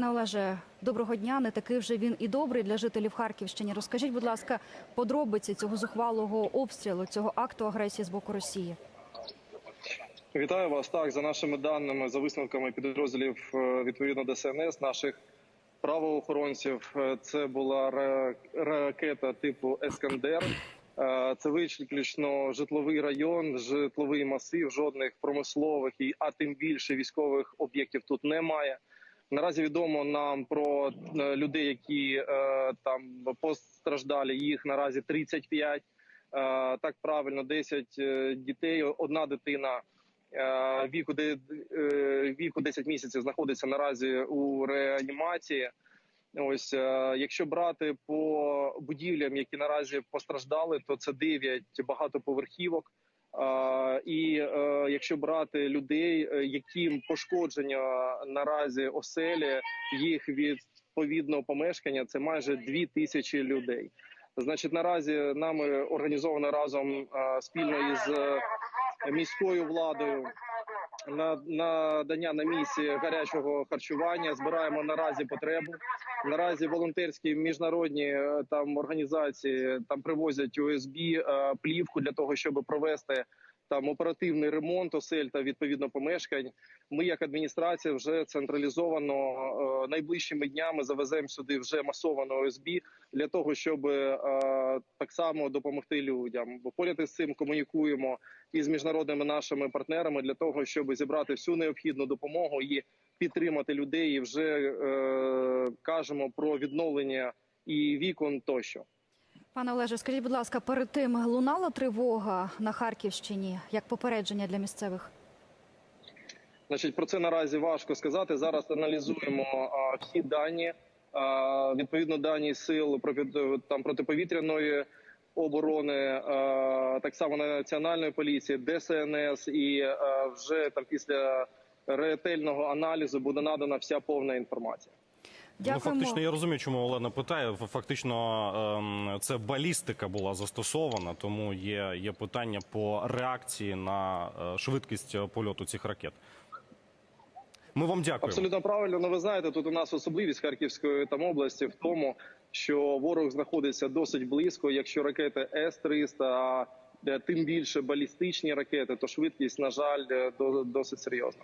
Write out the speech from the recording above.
Пане Олеже, доброго дня. Не такий вже він і добрий для жителів Харківщини. Розкажіть, будь ласка, подробиці цього зухвалого обстрілу, цього акту агресії з боку Росії. Вітаю вас. Так, за нашими даними, за висновками підрозділів е, відповідно ДСНС, наших правоохоронців, е, це була ра- ракета типу Ескандер. Е, Це виключно житловий район, житловий масив, жодних промислових і а тим більше військових об'єктів тут немає. Наразі відомо нам про е, людей, які е, там постраждалі. Їх наразі 35. Е, Так правильно, 10 е, дітей. Одна дитина віку де віку 10 місяців знаходиться наразі у реанімації. Ось якщо брати по будівлям, які наразі постраждали, то це 9 багатоповерхівок. І е, якщо брати людей, е, яким пошкодження наразі оселі, їх відповідного помешкання, це майже дві тисячі людей. Значить, наразі нами організовано разом спільно із е, міською владою надання на місці гарячого харчування. Збираємо наразі потребу. Наразі волонтерські міжнародні е, там організації там привозять ОСБ е, плівку для того, щоб провести там оперативний ремонт осель та відповідно помешкань. Ми, як адміністрація, вже централізовано е, найближчими днями завеземо сюди вже масовано ОСБ для того, щоб е, так само допомогти людям. Бо поряд із цим комунікуємо із міжнародними нашими партнерами для того, щоб зібрати всю необхідну допомогу і підтримати людей. І вже е, кажемо про відновлення і вікон тощо. Пане Олеже, скажіть, будь ласка, перед тим лунала тривога на Харківщині як попередження для місцевих? Значить, про це наразі важко сказати. Зараз аналізуємо а, всі дані. А, відповідно, дані сил там протиповітряної оборони, а, так само національної поліції, ДСНС, і а, вже там після ретельного аналізу буде надана вся повна інформація. Дякуємо. Ну, фактично, я розумію, чому Олена питає. Фактично, ем, це балістика була застосована, тому є, є питання по реакції на е, швидкість е, польоту цих ракет. Ми вам дякуємо. Абсолютно правильно. Ну, ви знаєте, тут у нас особливість Харківської там області в тому, що ворог знаходиться досить близько. Якщо ракети С-300, а е, тим більше балістичні ракети, то швидкість, на жаль, до- досить серйозна.